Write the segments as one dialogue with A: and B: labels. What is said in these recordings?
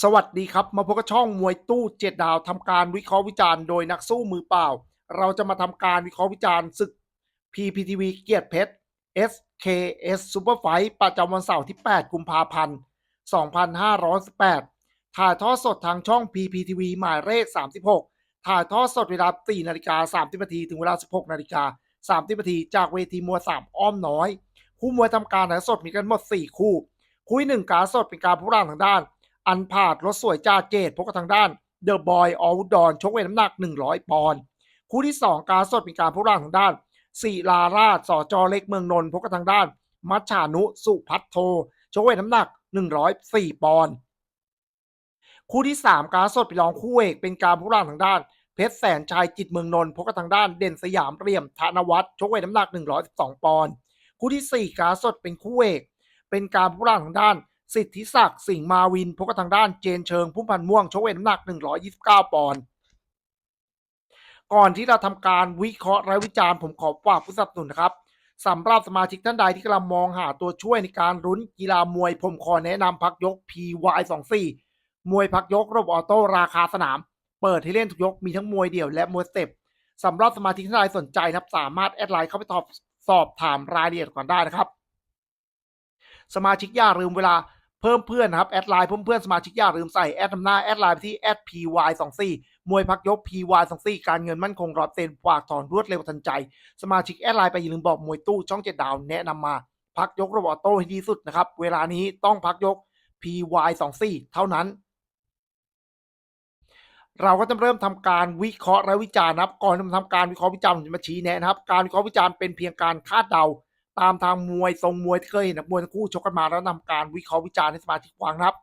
A: สวัสดีครับ มาพบกับช่องมวยตู้เจ็ดดาวทำการวิเคราะห์วิจารณ์โดยนักสู้มือเปล่า เราจะมาทำการวิเคราะห์วิจารณ์ศึก PPTV เกียรติเพชร SKS Super Fight ประจำวันเสาร์ที่ 8 กุมภาพันธ์ 2518 ถ่ายทอดสดทางช่อง PPTV หมายเลข 36 ถ่ายทอดสดเวลา 4 นาฬิกา 30 นาทีถึงเวลา 16 นาฬิกา 30 นาทีจากเวทีมวย 3 อ้อมน้อย คู่มวยทำการถ่ายสดมีกันหมด 4 คู่ คู่หนึ่งการสดเป็นการผู้ร่างทางด้าน อันพาดรถสวยจ้าเจดพบกับทางด้านเดอะบอยออลดอนชกเวทน้ำหนัก 100 ปอนด์คู่ที่ 2 การสดเป็นการผู้ร่างทางด้านศิลาราชสอจอเล็กเมืองนนท์พบกับทางด้าน มัชชานุสุพัทโทชกเวทน้ำหนัก 104 ปอนด์คู่ที่ 3 การสดเป็นรองคู่เอกเป็นการผู้ร่างทางด้าน เพชรแสนชัยจิตเมืองนนท์พบกับทางด้านเด่นสยามเรียมธนวัฒน์ชกเวทน้ำหนัก 112 ปอนด์คู่ที่ 4 การสดเป็นคู่เอกเป็นการผู้ร่างทางด้าน สิทธิศักดิ์สิงห์มาวินพบกับทางด้านเจนเชิงพุ่มพันธ์ม่วงชกเวทน้ำหนัก 129 ปอนด์ก่อนที่เราทำการวิเคราะห์และวิจารณ์ผมขอฝากผู้สนับสนุนนะครับสำหรับสมาชิกท่านใดที่กำลังมองหาตัวช่วยในการรุ้นกีฬามวย ผมขอแนะนำพักยก PY24 มวยพักยกระบบออโต้ราคาสนาม เปิดให้เล่นทุกยกมีทั้งมวยเดี่ยวและมวยสเต็ปสำหรับสมาชิกท่านใดสนใจนะครับสามารถแอดไลน์เข้าไปตอบสอบถามรายละเอียดก่อนได้นะครับ สมาชิกอย่าลืมเวลา เพิ่มเพื่อนนะครับแอดไลน์เพิ่มเพื่อนสมาชิกอย่าลืมใส่แอดนำหน้าแอดไลน์ไปที่แอด py24 มวยพักยก py24 การเงินมั่นคงร้อยเซ็นฝากถอนรวดเร็วทันใจ สมาชิกแอดไลน์ไปอย่าลืมบอกมวยตู้ช่องเจ็ดดาวแนะนำมาพักยกระบบออโต้ให้ดีสุดนะครับ เวลานี้ต้องพักยก py24 เท่านั้น เราก็จะเริ่มทำการวิเคราะห์และวิจารณ์นะครับ ก่อนจะทำการวิเคราะห์วิจารณ์ผมจะมาชี้แนะนะครับ การวิเคราะห์วิจารณ์เป็นเพียงการคาดเดา ตามทางมวยทรงมวยที่เคยเห็นนักมวยทั้งคู่ชกกันมาแล้วนำการวิเคราะห์วิจารณ์ให้สมาชิกฟังนะครับ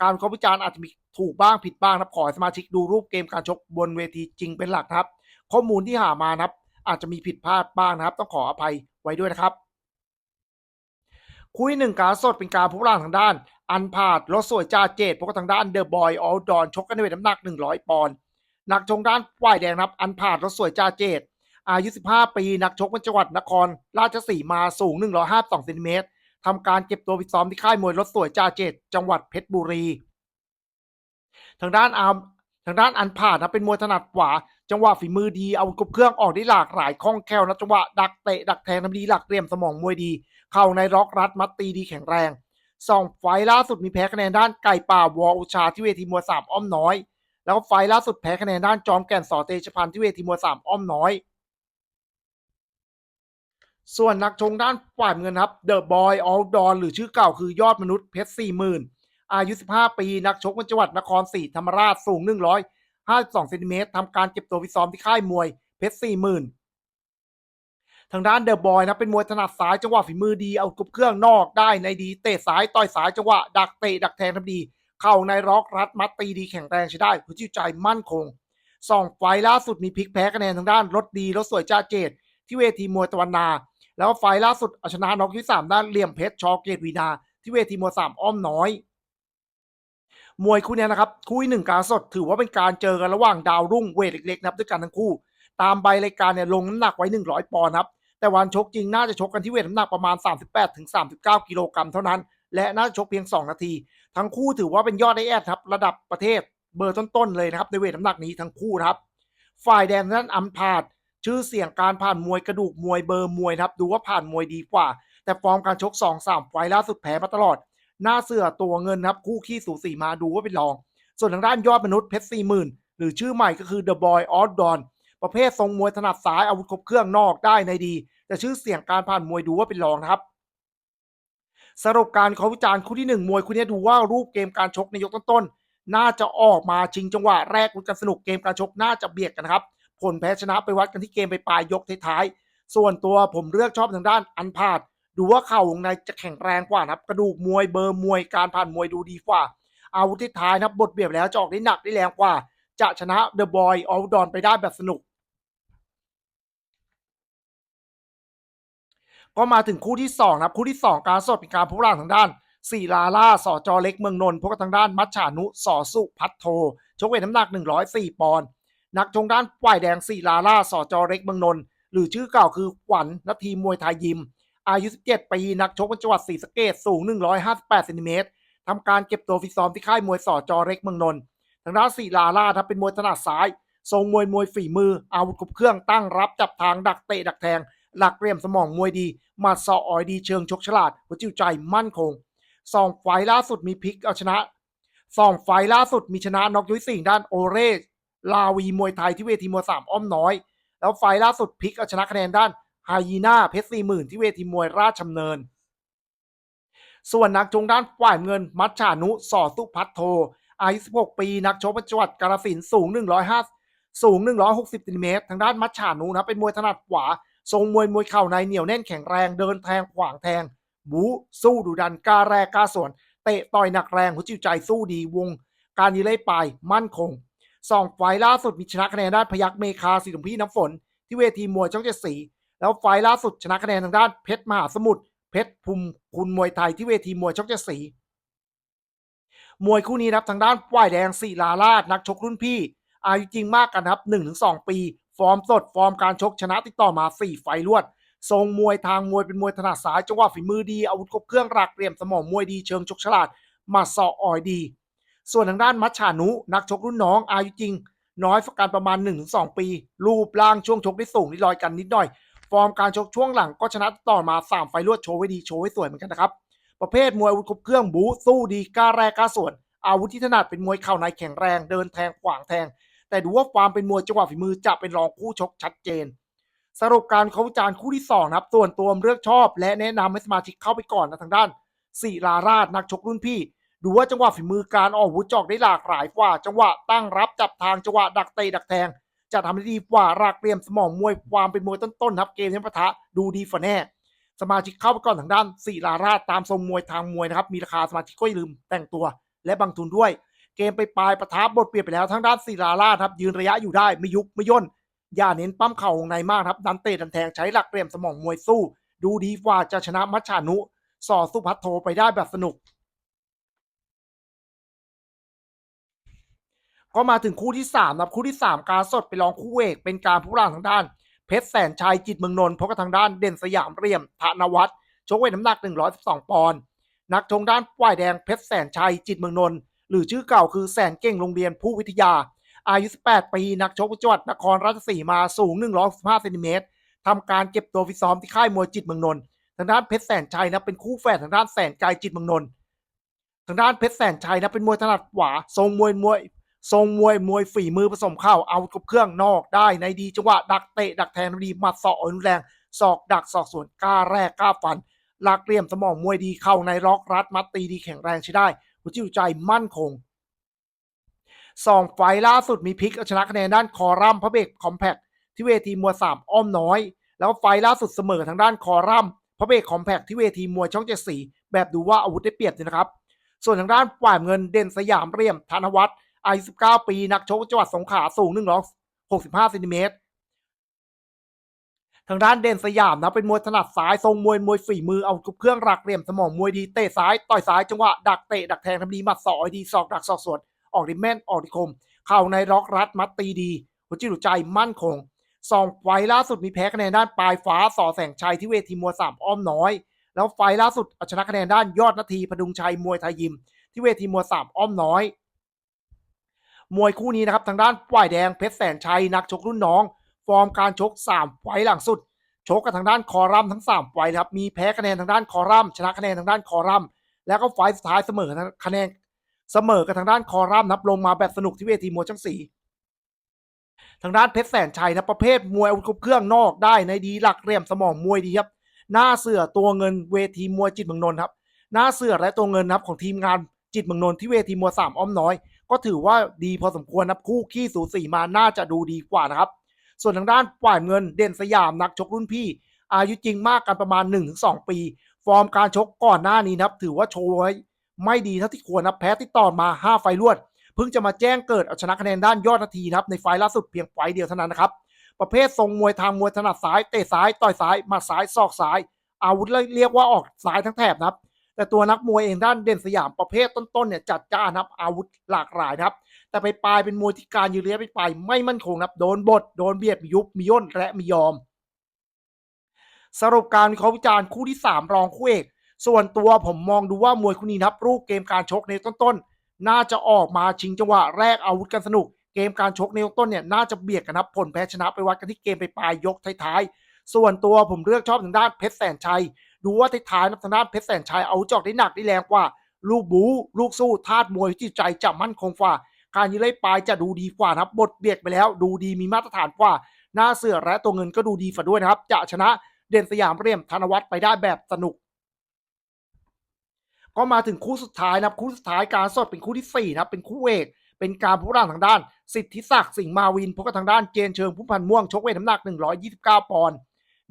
A: การวิเคราะห์วิจารณ์อาจจะมีถูกบ้างผิดบ้างนะครับขอสมาชิกดูรูปเกมการชกบนเวทีจริงเป็นหลักครับ ข้อมูลที่หามานะครับ อาจจะมีผิดพลาดบ้างนะครับ ต้องขออภัยไว้ด้วยนะครับ คุยหนึ่งการสดเป็นการผู้ร่างทางด้าน อันพาดรถสวยจ่าเจดพวกบทางด้านเดอะบอยออลดอนชกกันในเวทน้ำหนัก 100 ปอนด์นักชงด้านฝ่ายแดงนะครับ อันพาดรถสวยจ่าเจด อายุ 15 ปี นักชกจังหวัดนคร ราชสีมาสูง 152เซนติเมตรทำการเก็บตัวฟิตซ้อมที่ค่ายมวยรถสวยจ่าเจดจังหวัดเพชรบุรี ทางด้านอาร์มทางด้านอันผ่านนะเป็นมวยถนัดขวา จังหวะฝีมือดีเอากบเครื่องออกได้หลากหลายคล่องแคล่วนะจังหวะดักเตะดักแทงทำดีหลักเรียมสมองมวยดี เข้าในล็อกรัดมัดตีดีแข็งแรงสองไฟล์ล่าสุดมีแพ้คะแนนด้านไก่ป่าวออุชาที่เวทีมวยสามอ้อมน้อย แล้วก็ไฟล์ล่าสุดแพ้คะแนนด้านจอมแก่นสอเตชพันที่เวทีมวยสามอ้อมน้อย ส่วนนักชงด้านฝ่ายเงินครับเดอะบอยออลดอนหรือชื่อเก่าคือยอดมนุษย์เพชรสี่หมื่นอายุ 15 ปี นักชกจังหวัดนครศรีธรรมราชสูง 152เซนติเมตรทำการเก็บตัวฟิตซ้อมที่ค่ายมวยเพชรสี่หมื่นทางด้านเดอะบอยนะเป็นมวยถนัดซ้ายจังหวะฝีมือดีเอากรุบเครื่องนอกได้ในดีเตะซ้ายต่อยซ้ายจังหวะดักเตะดักแทงทำดี เข้าในร็อกรัดมัดตีดีแข็งแรงใช้ได้หัวจิตใจมั่นคงสองไฟล์ล่าสุดมีพลิกแพ้คะแนนทางด้านรถดีรถสวยจ้าเจดที่เวทีมวยตะวันนา แล้วไฟล์ล่าสุดเอาชนะน็อกที่สามด้านเหลี่ยมเพชรชอเกตวีนา ที่เวทีมวยสามอ้อมน้อย มวยคู่เนี้ยนะครับ คู่ที่หนึ่งการสดถือว่าเป็นการเจอกันระหว่างดาวรุ่งเวทเล็กๆนะครับด้วยกันทั้งคู่ ตามใบรายการเนี่ยลงน้ำหนักไว้ 100 ปอนด์ครับ แต่วันชกจริงน่าจะชกกันที่เวทน้ำหนักประมาณ 38ถึง39 กิโลกรัมเท่านั้น และน่าจะชกเพียง 2 นาที ทั้งคู่ถือว่าเป็นยอดไอแอดครับระดับประเทศเบอร์ต้นๆเลยนะครับในเวทน้ำหนักนี้ทั้งคู่ครับ ฝ่ายแดงนั้นอัมพาด ชื่อเสียงการผ่านมวยกระดูกมวยเบอร์มวยครับ ดูว่าผ่านมวยดีกว่า แต่ฟอร์มการชก2-3ไฟล์ล่าสุดแพ้มาตลอด หน้าเสือตัวเงินครับ คู่ขี้สูสีมาดูว่าเป็นรอง ส่วนทางด้านยอดมนุษย์เพชรสี่หมื่นหรือชื่อใหม่ก็คือ The Boy o u t d o n ประเภททรงมวยถนัดซ้ายอาวุธครบเครื่องนอกได้ในดี แต่ชื่อเสียงการผ่านมวยดูว่าเป็นรองครับ สรุปการเขาวิจารณ์คู่ที่หนึ่งมวยคู่นี้ดูว่ารูปเกมการชกในยกต้นๆน่าจะออกมาชิงจังหวะแรกลุ้นกันสนุกเกมการชกน่าจะเบียดกันครับ ผลแพ้ชนะไปวัดกันที่เกมไปปลายยกท้ายๆส่วนตัวผมเลือกชอบทางด้านอันพาดดูว่าเข่าวงในจะแข็งแรงกว่านะครับ กระดูกมวยเบอร์มวยการผ่านมวยดูดีกว่า อาวุธที่ท้ายนะครับบทเบียบแล้วจะออกได้หนักได้แรงกว่า จะชนะเดอะบอยออลดอนไปได้แบบสนุก ก็มาถึงคู่ที่2นะครับ คู่ที่ 2 การสดเป็นการพบร่างทางด้านสีลาล่าสอจอเล็กเมืองนนท์พบกับทางด้านมัชชานุสอสุพัทโทชกเวทน้ำหนัก 104 ปอนด์ นักชงด้านฝ่ายแดงสีลาล่าสอจอเล็กเมืองนนท์หรือชื่อเก่าคือขวัญนาทีมวยไทยยิม อายุ 17 ปี นักชกจังหวัดศรีสะเกษสูง 158เซนติเมตรทำการเก็บตัวฟิตซ้อมที่ค่ายมวยสอจอเล็กเมืองนนท์ทางด้านศิลาลาครับเป็นมวยถนัดซ้าย ทรงมวยมวยฝีมือ อาวุธครบเครื่องตั้งรับจับทางดักเตะดักแทง หลักเรียมสมองมวยดีมาสอออยดีเชิงชกฉลาดหัวจิวใจมั่นคงสองไฟล์ล่าสุดมีพลิกเอาชนะสองไฟล์ล่าสุดมีชนะน็อกยุ้ยสิงด้านโอเร ลาวีมวยไทยที่เวทีมวยสามอ้อมน้อย แล้วไฟล่าสุดพลิกเอาชนะคะแนนด้านไฮยีน่าเพชรสี่หมื่นที่เวทีมวยราชดำเนิน ส่วนนักชงด้านฝ่ายเงิน มัชชานุสอสุพัฒโทอายุ 16 ปี นักชกประจวดกาลสินสูง 105 สูง 160ซนติเมตร ทางด้านมัชชานุนะ เป็นมวยถนัดขวา ทรงมวยมวยเข่าในเหนียวแน่นแข็งแรง เดินแทงขวางแทง บูสู้ดุดันกาแรกกาสวน เตะต่อยหนักแรงหัวจิวใจสู้ดีวง การยืนไล่ปลายมั่นคง สองไฟล์ล่าสุดมีชนะคะแนนด้านพยักเมคาสีหลวงพี่น้ำฝน ที่เวทีมวยช่องเจ็ดสีแล้วไฟล์ล่าสุดชนะคะแนนทางด้านเพชรมหาสมุทรเพชรภูมิคุณมวยไทยที่เวทีมวยช่องเจ็ดสีมวยคู่นี้นะครับทางด้านฝ่ายแดงศิลาราชนักชกรุ่นพี่ อายุจริงมากกันครับ1-2ปี ฟอร์มสดฟอร์มการชกชนะติดต่อมา4ไฟล์รวด ทรงมวยทางมวยเป็นมวยถนัดซ้ายจังหวะฝีมือดีอาวุธครบเครื่องหลักเหลี่ยมสมองมวยดีเชิงชกฉลาดมาสอออยดี ส่วนทางด้านมัชชานุ นักชกรุ่นน้องอายุจริง น้อยกันประมาณ 1-2 ปี รูปร่างช่วงชกได้สูงนิดลอยกันนิดหน่อย ฟอร์มการชกช่วงหลังก็ชนะต่อมา 3 ไฟลวดโชว์ไว้ดีโชว์ไว้สวยเหมือนกันนะครับ ประเภทมวยอาวุธครบเครื่องบูสู้ดีกล้าแรกกล้าส่วน อาวุธที่ถนัดเป็นมวยเข่าในแข็งแรงเดินแทงขวางแทง แต่ดูว่าความเป็นมวยจังหวะฝีมือจะเป็นรองคู่ชกชัดเจนสรุปการเขาวิจารณ์คู่ที่สองนะครับส่วนตัวเลือกชอบ และแนะนำให้สมาชิกเข้าไปก่อนนะทางด้านศิลาราชนักชกรุ่นพี่ ดูว่าจังหวะฝีมือการออกอาวุธจอกได้หลากหลายกว่า จังหวะตั้งรับจับทางจังหวะดักเตะดักแทง จะทำได้ดีกว่าหลักเรียมสมองมวยความเป็นมวยต้นๆครับเกมนี้ปะทะดูดีฝ่าแน่สมาชิกเข้าไปก่อนทางด้านศิลาราตามทรงมวยทางมวยนะครับมีราคาสมาชิกก็อย่าลืมแต่งตัว และบางทุนด้วย เกมไปปลายประทับบทเปลี่ยนไปแล้วทั้งด้านศิลาราครับยืนระยะอยู่ได้ไม่ยุบไม่ย่นอย่าเน้นปั้มเข่าวงในมากครับดันเตะดันแทงใช้หลักเรียมสมองมวยสู้ ดูดีกว่าจะชนะมัชชานุสอสุพัทโทไปได้แบบสนุก ก็มาถึงคู่ที่3นะครับคู่ที่ 3 การสดไปลองคู่เอกเป็นการผู้ร่างทางด้าน เพชรแสนชัยจิตเมืองนนท์พบกับทางด้านเด่นสยามเรียมธนวัฒน์ชกเวทน้ำหนัก 112 ปอนด์นักชงด้านฝ่ายแดงเพชรแสนชัยจิตเมืองนนท์หรือชื่อเก่าคือแสนเก่งโรงเรียนผู้วิทยา อายุ 18 ปี นักชกจังหวัดนครราชสีมาสูง 115เซนติเมตรทำการเก็บตัวฟิตซ้อมที่ค่ายมวยจิตเมืองนนท์ทางด้านเพชรแสนชัยนะเป็นคู่แฝดทางด้านแสนไกลจิตเมืองนนท์ทางด้านเพชรแสนชัยนะเป็นมวยถนัดขวาทรงมวยมวย ทรงมวยมวยฝีมือผสมเข้าเอากับเครื่องนอกได้ในดีจังหวะดักเตะดักแทงดีหมัดศอกรุนแรงศอกดักศอกสวนกล้าแรกกล้าฟันหลักเหลี่ยมสมองมวยดีเข้าในล็อกรัดมัดตีดีแข็งแรงใช้ได้หัวจิตใจมั่นคงสองไฟล่าสุดมีพลิกเอาชนะคะแนนด้านคอรัมพระเบกคอมแพคที่เวทีมวยสามอ้อมน้อย แล้วไฟล่าสุดเสมอทางด้านคอรัมพระเบกคอมแพคที่เวทีมวยช่องเจ็ดสีแบบดูว่าอาวุธได้เปรียบเลยนะครับ ส่วนทางด้านฝ่ายเงินเด่นสยามเรียมธนวัฒน์ อายุ19 ปี นักชกจังหวัดสงขลาสูง165เซนติเมตร ทางด้านเด่นสยามนะเป็นมวยถนัดซ้ายทรงมวยมวยฝีมือเอาทุบเครื่องหลักเหลี่ยมสมองมวยดีเตะซ้ายต่อยซ้ายจังหวะดักเตะดักแทงทำดีหมัดศอกดีศอกดักศอกสวนออกดิแม่นออกดิคม เข้าในล็อกรัดมัดตีดี หัวจิตหัวใจมั่นคงสองไฟล่าสุดมีแพ้คะแนนด้านปลายฟ้าสอแสงชัยที่เวทีมวยสามอ้อมน้อย แล้วไฟล์ล่าสุดเอาชนะคะแนนด้านยอดนาทีพดุงชัยมวยไทยยิม ที่เวทีมวยสามอ้อมน้อย มวยคู่นี้นะครับทางด้านฝ่ายแดงเพชรแสนชัยนักชกรุ่นน้อง ฟอร์มการชก 3 ไฟล์หลังสุด ชกกับทางด้านคอรัมทั้ง 3 ไฟล์ครับมีแพ้คะแนนทางด้านคอรัมชนะคะแนนทางด้านคอรัมแล้วก็ไฟล์สุดท้ายเสมอคะแนนเสมอกับทางด้านคอรัมนับลงมาแบบสนุกที่เวทีมวยช่างสีทางด้านเพชรแสนชัยนะประเภทมวยอาวุธครบเครื่องนอกได้ในดีหลักเหลี่ยมสมองมวยดีครับหน้าเสือตัวเงินเวทีมวยจิตเมืองนนท์ครับหน้าเสือและตัวเงินนะครับของทีมงานจิตเมืองนนท์ที่เวทีมวยสามอ้อมน้อย ก็ถือว่าดีพอสมควรนะครับคู่ขี้สูสีมาน่าจะดูดีกว่านะครับ ส่วนทางด้านฝ่ายเงินเด่นสยามนักชกรุ่นพี่ อายุจริงมากกันประมาณ 1-2 ปี ฟอร์มการชกก่อนหน้านี้นะครับ ถือว่าโชว์ไว้ไม่ดีเท่าที่ควรนะแพ้ติดต่อมา 5 ไฟล์รวดเพิ่งจะมาแจ้งเกิดเอาชนะคะแนนด้านยอดนาทีนะครับในไฟล์ล่าสุดเพียงไฟล์เดียวเท่านั้นนะครับประเภททรงมวยทางมวยถนัดซ้ายเตะซ้ายต่อยซ้ายมาซ้ายศอกซ้าย อาวุธเรียกว่าออกซ้ายทั้งแถบนะครับ แต่ตัวนักมวยเองด้านเด่นสยามประเภทต้นๆเนี่ยจัดจ้านครับอาวุธหลากหลายนะครับ แต่ไปปลายเป็นมวยที่การยืนระยะไปปลายไม่มั่นคงครับโดนบดโดนเบียดมียุบมีย่นและมียอม สรุปการวิเคราะห์วิจารณ์คู่ที่3รองคู่เอกส่วนตัวผมมองดูว่ามวยคู่นี้นะครับรูปเกมการชกในต้นๆ น่าจะออกมาชิงจังหวะแรกอาวุธกันสนุก เกมการชกในต้นเนี่ยน่าจะเบียดกันนะครับผลแพ้ชนะไปวัดกันที่เกมไปปลายยกท้ายๆ ส่วนตัวผมเลือกชอบทางด้านเพชรแสนชัย ดูว่าท้ายๆนะทางด้านเพชรแสนชัยเอาจอกได้หนักได้แรงกว่า ลูกบูลูกสู้ธาตุมวยจิตใจจะมั่นคงกว่า การยืนไล่ปลายจะดูดีกว่านะครับบทเบียดไปแล้ว ดูดีมีมาตรฐานกว่า หน้าเสือและตัวเงินก็ดูดีฝ่าด้วยนะครับ จะชนะเด่นสยามเรียมธนวัฒน์ไปได้แบบสนุก ก็มาถึงคู่สุดท้ายนะครับคู่สุดท้ายการสดเป็นคู่ที่สี่นะครับเป็นคู่เอกเป็นการพูดทางด้าน สิทธิศักดิ์สิงห์มาวินพบกับทางด้านเจนเชิงผู้พันม่วงชกเวทน้ำหนัก 129 ปอนด์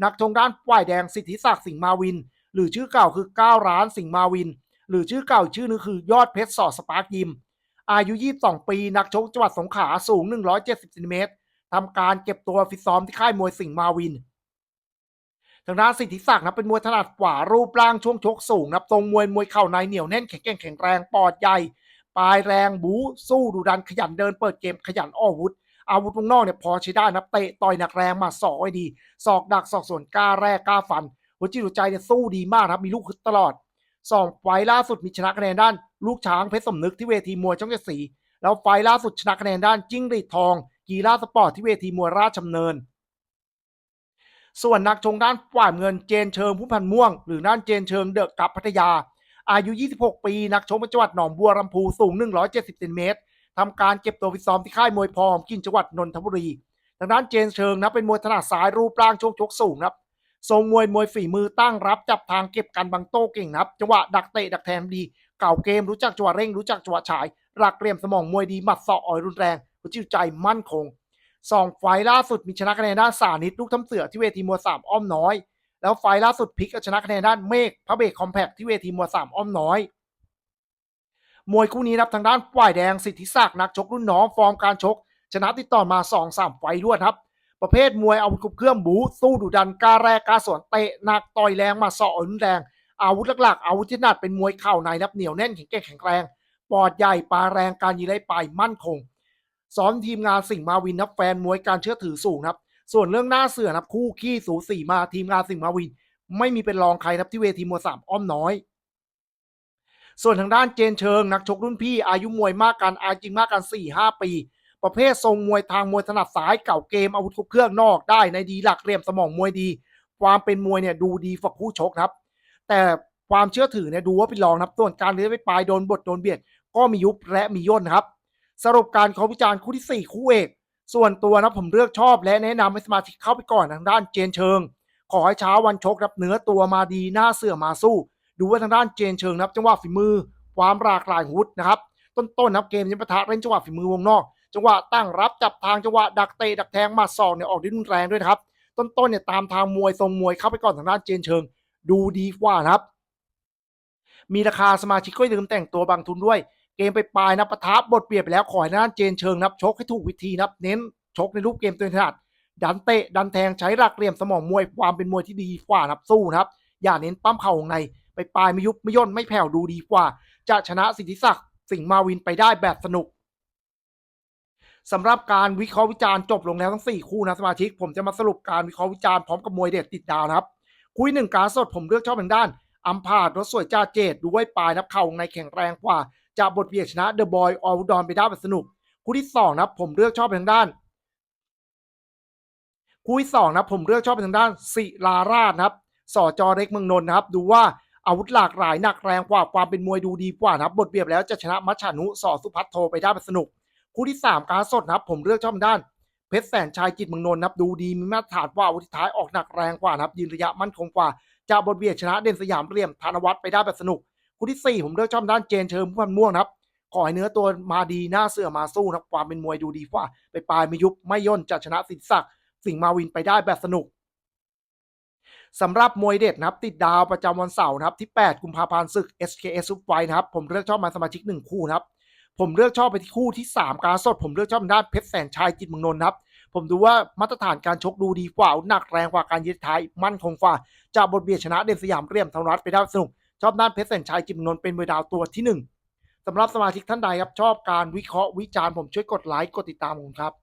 A: นักชงด้านฝ่ายแดงสิทธิศักดิ์สิงห์มาวิน หรือชื่อเก่าคือ9ร้านสิงห์มาวิน หรือชื่อเก่าชื่อนึงคือยอดเพชรสอดสปาร์กยิม อายุ 22 ปี นักชกจังหวัดสงขลาสูง 170ซนติเมตรทำการเก็บตัวฟิตซ้อมที่ค่ายมวยสิงห์มาวินทางด้านสิทธิศักดิ์นะเป็นมวยถนัดขวารูปร่างช่วงชกสูงนะทรงมวยมวยเข่าในเหนียวแน่นแข็งแกร่งแข็งแรงปอดใหญ่ปลายแรงบูสู้ดูดันขยันเดินเปิดเกมขยันอ้อวุธ อาวุธวงนอกเนี่ยพอใช้ได้นะเตะต่อยหนักแรงมาสอกไว้ดีศอกดักศอกส่วนกล้าแรกกล้าฟัน หัวจิตหัวใจเนี่ยสู้ดีมากนะครับมีลูกฮึดตลอดสองไฟล์ล่าสุดมีชนะคะแนนด้าน ลูกช้างเพชรสมนึกที่เวทีมวยช่องเจ็ดสีแล้วไฟล์ล่าสุดชนะคะแนนด้านจิ้งหรีดทองกีฬาสปอร์ตที่เวทีมวยราชดำเนิน ส่วนนักชงด้านฝ่ายเงินเจนเชิงผู้พันม่วง หรือด้านเจนเชิงเดอะกับพัทยา อายุ 26 ปี นักชกจังหวัดหนองบัวลำพูสูง 170เซนติเมตร ทำการเก็บตัวฟิตซ้อมที่ค่ายมวยพอมกินจังหวัดนนทบุรีทางด้านเจนเชิงนะเป็นมวยถนัดซ้ายรูปร่างช่วงชกสูงครับทรงมวยมวยฝีมือตั้งรับจับทางเก็บกันบังโต้เก่งครับจังหวะดักเตะดักแทงดี เก่าเกมรู้จักจังหวะเร่งรู้จักจังหวะฉายหลักเหลี่ยมสมองมวยดีหมัดศอกอ่อยรุนแรงหัวจิตใจมั่นคงสองไฟล์ล่าสุดมีชนะคะแนนด้านสานิตลูกทำเสือที่เวทีมวยสามอ้อมน้อย แล้วไฟล์ล่าสุดพลิกชนะคะแนนด้านเมฆพระเบกคอมแพคที่เวทีมวยสามอ้อมน้อย มวยคู่นี้นับทางด้านฝ่ายแดงสิทธิศักดิ์นักชกรุ่นน้องฟอร์มการชก ชนะติดต่อมา2อสามไฟรวดครับ ประเภทมวยอาวุธครบเครื่องบูสู้ดุดันกาแรกกาสวนเตะหนักต่อยแรงมาสออ่อนรุนแรง อาวุธหลักๆ อาวุธที่ถนัดเป็นมวยเข่าในนับเหนียวแน่นแข็งแกร่งแข็งแรงปอดใหญ่ปลาแรงการยิงไล่ปลายมั่นคงซ้อมทีมงานสิงห์มาวินนับแฟนมวยการเชื่อถือสูงครับ ส่วนเรื่องหน้าเสือนับคู่ขี้สูสีมาทีมงานสิงห์มาวิน ไม่มีเป็นรองใครนับที่เวทีมวยสามอ้อมน้อย ส่วนทางด้านเจนเชิง นักชกรุ่นพี่อายุมวยมากกันอายุจริงมากกัน4ี่ห้าปี ประเภททรงมวยทางมวยถนัดซ้ายเก่าเกมอาวุธครบเครื่องนอกได้ในดีหลักเหลี่ยมสมองมวยดี ความเป็นมวยเนี่ยดูดีฝักคู่ชกครับ แต่ความเชื่อถือเนี่ยดูว่าเป็นรองครับส่วนการเลื้อยไปปลายโดนบทโดนเบียด ก็มียุบและมีย่นครับ สรุปการเขาวิจารณ์คู่ที่ 4 คู่เอก ส่วนตัวนะผมเลือกชอบและแนะนำให้สมาชิกเข้าไปก่อนทางด้านเจนเชิง ขอให้เช้าวันชกรับเนื้อตัวมาดีหน้าเสือมาสู้ ดูว่าทางด้านเจนเชิงนะครับจังหวะฝีมือความหลากหลายหุดนะครับ ต้นๆนะครับเกมยังปะทะเล่นจังหวะฝีมือวงนอก จังหวะตั้งรับจับทางจังหวะดักเตะดักแทงมาศอกเนี่ยออกได้รุนแรงด้วยนะครับ ต้นๆเนี่ยตามทางมวยทรงมวยเข้าไปก่อนทางด้านเจนเชิง ดูดีกว่านะครับ มีราคาสมาชิกก็ยืมแต่งตัวบางทุนด้วย เกมไปปลายนะปะทะบทเปลี่ยนไปแล้วขอให้ด้านเจนเชิงนับชกให้ถูกวิธีนับเน้นชกในรูปเกมตัวถนัดดันเตะดันแทงใช้หลักเหลี่ยมสมองมวยความเป็นมวยที่ดีกว่านับสู้นะครับ อย่าเน้นปั้มเข่าของใน ไปปลายไม่ยุบไม่ย่นไม่แผ่วดูดีกว่า จะชนะสิทธิศักดิ์สิงห์มาวินไปได้แบบสนุกสำหรับการวิเคราะห์วิจารณ์จบลงแล้วทั้ง 4 คู่นะสมาชิก ผมจะมาสรุปการวิเคราะห์วิจารณ์พร้อมกับมวยเด็ดติดดาวนะครับ คุยหนึ่งการสดผมเลือกชอบทางด้านอัมพาดรถสวยจ้าเจดดูไว้ปลายนับเข่าในแข็งแรงกว่า จะบทเบียดชนะเดอะบอยออลดอนไปได้แบบสนุก คู่ที่สองนะผมเลือกชอบทางด้าน คู่ที่สองนะผมเลือกชอบทางด้านศิลาราชนะครับสอจอเล็กเมืองนนท์นะครับ ดูว่า อาวุธหลากหลายหนักแรงกว่าความเป็นมวยดูดีกว่านะครับบทเบียบแล้วจะชนะมัชชานุสอสุพัฒโทไปได้แบบสนุก คู่ที่สามการสดนะครับ ผมเลือกชอบด้าน เพชรแสนชัยจิตเมืองนนท์นะครับดูดีมีมาตรฐานว่าอาวุธท้ายออกหนักแรงกว่านะครับยืนระยะมั่นคงกว่าจะบทเบียดชนะเด่นสยามเรียมธนวัฒน์ไปได้แบบสนุก คู่ที่ 4 ผมเลือกชอบด้านเจนเชิงผู้พันม่วงนะครับขอให้เนื้อตัวมาดีหน้าเสือมาสู้นะครับความเป็นมวยดูดีกว่า ไปปลายไม่ยุบไม่ย่นจะชนะสิทธิศักดิ์สิงห์มาวินไปได้แบบสนุก สำหรับมวยเด็ดนะครับ ติดดาวประจำวันเสาร์นะครับที่ 8 กุมภาพันธ์ศึก SKS ซุปไฟนะครับ ผมเลือกชอบมาสมาชิก 1 คู่นะครับ ผมเลือกชอบไปที่คู่ที่ 3 การสด ผมเลือกชอบด้านเพชรแสนชัยจิตมืองนนท์ครับ ผมดูว่ามาตรฐานการชกดูดีกว่าหนักแรงกว่าการยืดท้ายมั่นคงกว่าจะบทเบียดชนะเด่นสยามเรียมธนรัตน์ไปได้สนุกชอบด้านเพชรแสนชัยจิมนนท์เป็นมวยดาวตัวที่หนึ่งสำหรับสมาชิกท่านใดครับชอบการวิเคราะห์วิจารณ์ผมช่วยกดไลค์กดติดตามผมครับ